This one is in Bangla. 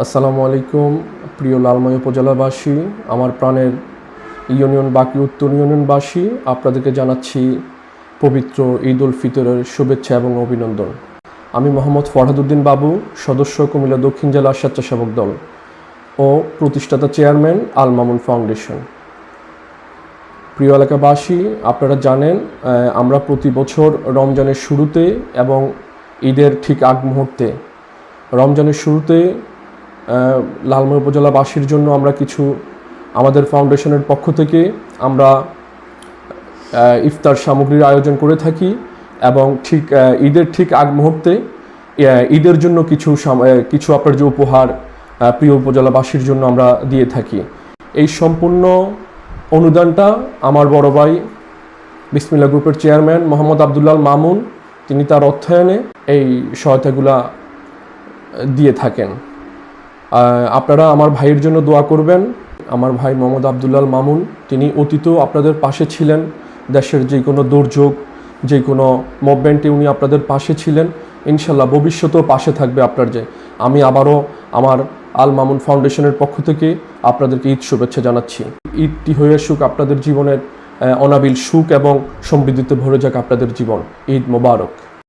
আসসালামু আলাইকুম, প্রিয় লালময় উপজেলাবাসী, আমার প্রাণের ইউনিয়ন বাকি উত্তর ইউনিয়নবাসী, আপনাদেরকে জানাচ্ছি পবিত্র ঈদ উল ফিতরের শুভেচ্ছা এবং অভিনন্দন। আমি মোহাম্মদ ফরহাদুদ্দিন বাবু, সদস্য কুমিল্লা দক্ষিণ জেলা স্বেচ্ছাসেবক দল ও প্রতিষ্ঠাতা চেয়ারম্যান আল মামুন ফাউন্ডেশন। প্রিয় এলাকাবাসী, আপনারা জানেন আমরা প্রতি বছর রমজানের শুরুতে এবং ঈদের ঠিক আগ মুহূর্তে রমজানের শুরুতে লালময় উপজেলাবাসীর জন্য আমরা কিছু আমাদের ফাউন্ডেশনের পক্ষ থেকে আমরা ইফতার সামগ্রীর আয়োজন করে থাকি এবং ঠিক ঈদের ঠিক আগ মুহূর্তে ঈদের জন্য কিছু কিছু আপনার যে উপহার প্রিয় উপজেলাবাসীর জন্য আমরা দিয়ে থাকি। এই সম্পূর্ণ অনুদানটা আমার বড় ভাই বিসমিল্লা গ্রুপের চেয়ারম্যান মোহাম্মদ আবদুল্লাল মামুন, তিনি তার অর্থায়নে এই সহায়তাগুলা দিয়ে থাকেন। আপনারা আমার ভাইয়ের জন্য দোয়া করবেন। আমার ভাই মোহাম্মদ আবদুল্লাল মামুন, তিনি অতীতেও আপনাদের পাশে ছিলেন, দেশের যে কোনো দুর্যোগ, যে কোনো মুভমেন্টে উনি আপনাদের পাশে ছিলেন। ইনশাল্লাহ ভবিষ্যতেও পাশে থাকবে আপনার যে। আমি আবারও আমার আল মামুন ফাউন্ডেশনের পক্ষ থেকে আপনাদেরকে ঈদ শুভেচ্ছা জানাচ্ছি। ঈদটি হয়ে আসুক আপনাদের জীবনের অনাবিল সুখ এবং সমৃদ্ধিতে ভরে যাক আপনাদের জীবন। ঈদ মোবারক।